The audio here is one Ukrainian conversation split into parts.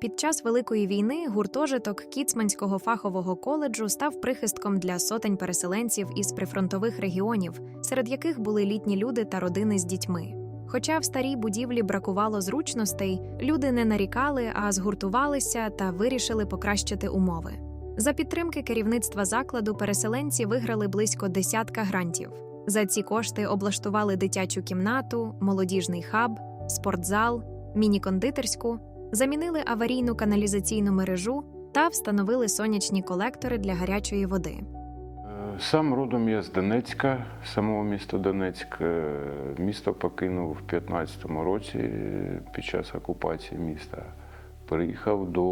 Під час Великої війни гуртожиток Кіцманського фахового коледжу став прихистком для сотень переселенців із прифронтових регіонів, серед яких були літні люди та родини з дітьми. Хоча в старій будівлі бракувало зручностей, люди не нарікали, а згуртувалися та вирішили покращити умови. За підтримки керівництва закладу переселенці виграли близько десятка грантів. За ці кошти облаштували дитячу кімнату, молодіжний хаб, спортзал, міні-кондитерську, замінили аварійну каналізаційну мережу та встановили сонячні колектори для гарячої води. Е, Сам родом я з Донецька, самого міста Донецьк. Е, Місто покинув в 15-му році е, під час окупації міста. Переїхав до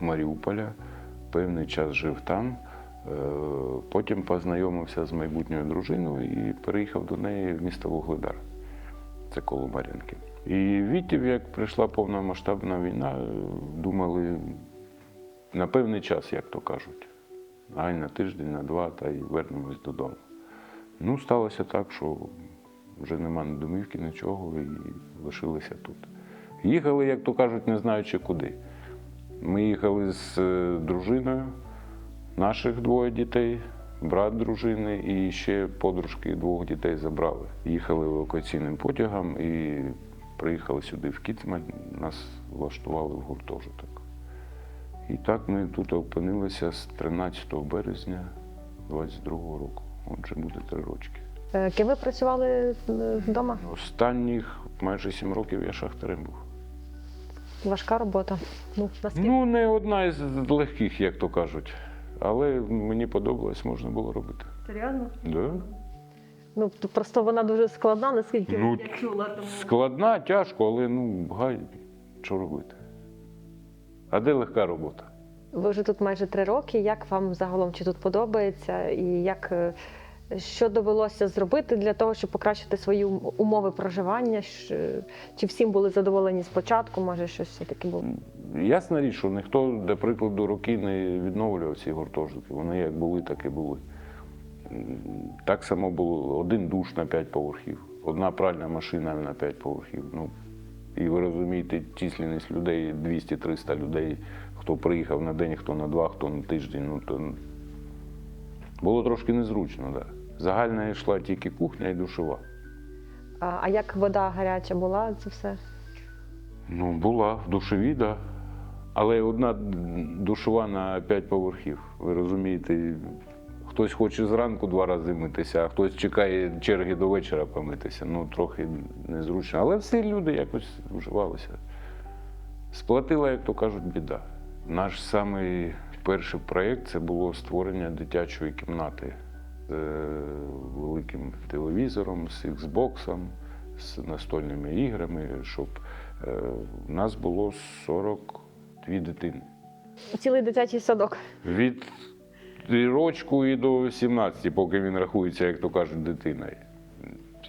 Маріуполя, певний час жив там. Потім познайомився з майбутньою дружиною і переїхав до неї в місто Вугледар. Це коло Мар'їнки. І відтів, як прийшла повномасштабна війна, е, думали на певний час, як то кажуть. Ай на тиждень, на два, та й вернемось додому. Ну, сталося так, що вже нема ні домівки, нічого, і лишилися тут. Їхали, як то кажуть, не знаючи куди. Ми їхали з е, дружиною, наших двоє дітей, брат дружини і ще подружки двох дітей забрали. Їхали евакуаційним потягом і приїхали сюди в Кіцмань, нас влаштували в гуртожиток. І так ми тут опинилися з 13 березня 22-го року. Отже, буде три рочки. Е, Ким ви працювали е, вдома? Останніх майже сім років я шахтарем був. Важка робота. Ну, наскільки? Ну, не одна із легких, як то кажуть. Але мені подобалось, можна було робити. Серйозно? Да? Ну, то просто вона дуже складна, наскільки Ну, я чула. Тому... Складна, тяжко, але ну, гай, що робити? А де легка робота? Ви вже тут майже три роки. Як вам загалом чи тут подобається? І як е, що довелося зробити для того, щоб покращити свої умови проживання? Чи всім були задоволені спочатку? Може, щось все-таки було? Ясна річ, що ніхто, до прикладу, роки не відновлював ці гуртожитки. Вони як були, так і були. Так само було один душ на п'ять поверхів, одна пральна машина на п'ять поверхів. Ну, і ви розумієте, численність людей 200-300 людей, хто приїхав на день, хто на два, хто на тиждень. Ну, то було трошки незручно, так. Да. Загальна йшла тільки кухня і душова. А, а як вода гаряча була це все? Ну, була в душовій, да. Але одна душова на п'ять поверхів. Ви розумієте, хтось хоче зранку два рази митися, а хтось чекає черги до вечора помитися. Ну, трохи незручно. Але всі люди якось вживалися. Сплатила, як то кажуть, біда. Наш самий перший проєкт це було створення дитячої кімнати з е, великим телевізором, з Xbox, з настольними іграми, щоб е, в нас було 42 дитини. Цілий дитячий садок. Від рочку і до 17, поки він рахується, як то кажуть, дитиною.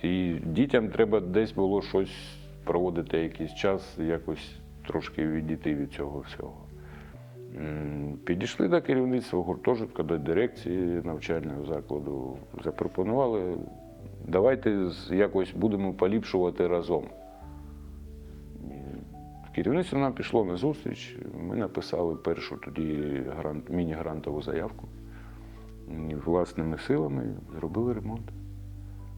І дітям треба десь було щось проводити якийсь час, якось трошки відійти від цього всього. Підійшли до керівництва гуртожитка, до дирекції навчального закладу, запропонували, давайте якось будемо поліпшувати разом. Керівництво нам пішло на зустріч. Ми написали першу тоді грант, міні-грантову заявку. Власними силами зробили ремонт.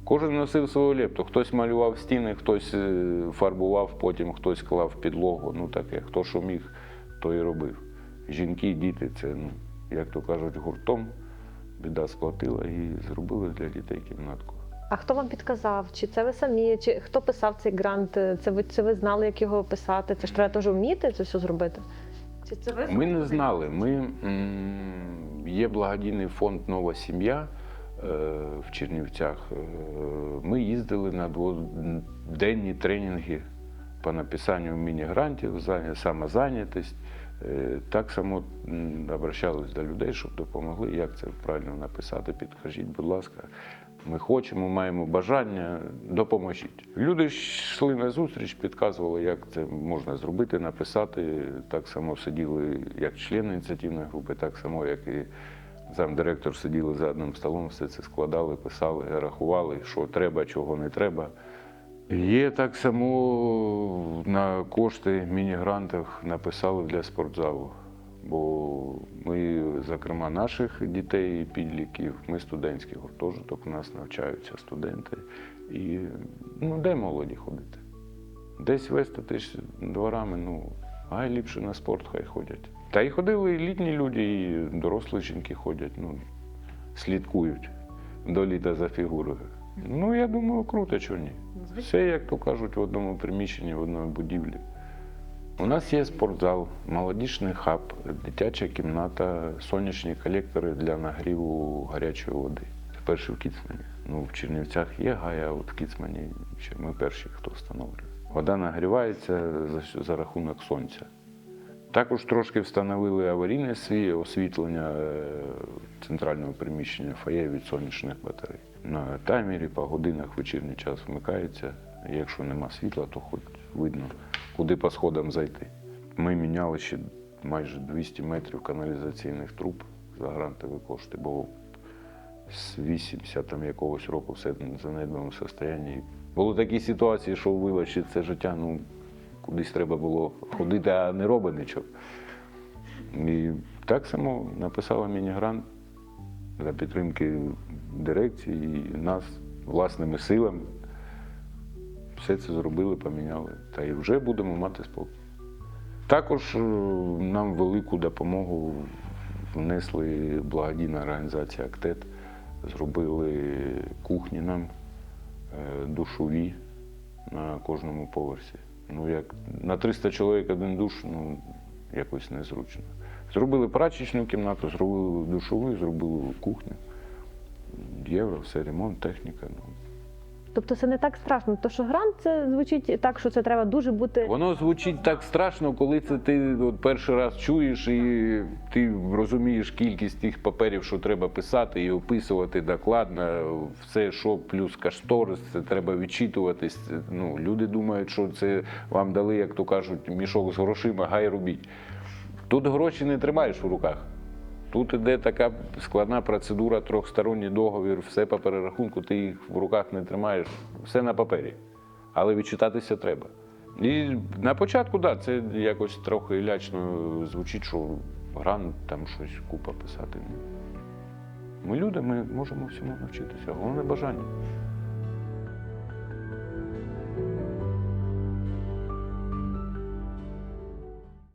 Кожен носив свою лепту. Хтось малював стіни, хтось е, фарбував, потім хтось клав підлогу. Ну таке, хто що міг, то і робив. Жінки, діти це, ну, як то кажуть, гуртом. Біда сплатила і зробили для дітей кімнатку. А хто вам підказав? Чи це ви самі? Чи хто писав цей грант? Це ви це ви знали, як його писати? Це ж треба теж вміти це все зробити? Чи це ви Ми не знали. Ми, є благодійний фонд Нова сім'я е, в Чернівцях. Е, Ми їздили на дводенні тренінги по написанню міні-грантів, зайня- самозайнятість. Е, Так само обращались до людей, щоб допомогли, як це правильно написати. Підкажіть, будь ласка, ми хочемо, маємо бажання, допоможіть. Люди йшли на зустріч, підказували, як це можна зробити, написати. Так само сиділи як члени ініціативної групи, так само, як і замдиректор сиділи за одним столом, все це складали, писали, рахували, що треба, чого не треба. Є так само на кошти міні-грантах написали для спортзалу. Бо ми, зокрема, наших дітей і підліків, ми студентський гуртожиток, у нас навчаються студенти. І ну, де молоді ходити? Десь веститись дворами, ну, а ліпше на спорт хай ходять. Та й ходили і літні люди, і дорослі жінки ходять, ну, слідкують до літа за фігурою. Ну, я думаю, круто, чого ні. Все, як то кажуть, в одному приміщенні, в одній будівлі. У нас є спортзал, молодіжний хаб, дитяча кімната, сонячні колектори для нагріву гарячої води. Це перший в Кіцмані. Ну, в Чернівцях є гая, а от в Кіцмані ще ми перші, хто встановлює. Вода нагрівається за, за рахунок сонця. Також трошки встановили аварійне сві- освітлення е, центрального приміщення фоє від сонячних батарей. На таймері по годинах вечірній час вмикається. Якщо нема світла, то хоч видно, куди по сходам зайти. Ми міняли ще майже 200 метрів каналізаційних труб за грантові кошти, бо з 80 там якогось року все в занедбаному стані. Були такі ситуації, що вилучити це життя, ну кудись треба було ходити, а не робить нічого. І так само написала міні-грант за підтримки дирекції і нас власними силами. Все це зробили, поміняли. Та і вже будемо мати спокій. Також е, нам велику допомогу внесли благодійна організація Актет. Зробили кухні нам, е, душові на кожному поверсі. Ну, як на 300 чоловік один душ, ну, якось незручно. Зробили прачечну кімнату, зробили душову, зробили кухню. Євро, все, ремонт, техніка. Ну. Тобто це не так страшно, тому що грант це звучить так, що це треба дуже бути. Воно звучить так страшно, коли це ти от перший раз чуєш і ти розумієш кількість тих паперів, що треба писати і описувати докладно. Все, що плюс кашторис, це треба відчитуватись. Ну, люди думають, що це вам дали, як то кажуть, мішок з грошима, гай робіть. Тут гроші не тримаєш в руках. Тут іде така складна процедура, трьохсторонній договір, все по перерахунку, ти їх в руках не тримаєш, все на папері. Але відчитатися треба. І на початку, так, да, це якось трохи лячно звучить, що грант там щось купа писати. Ми люди, ми можемо всьому навчитися. Головне бажання.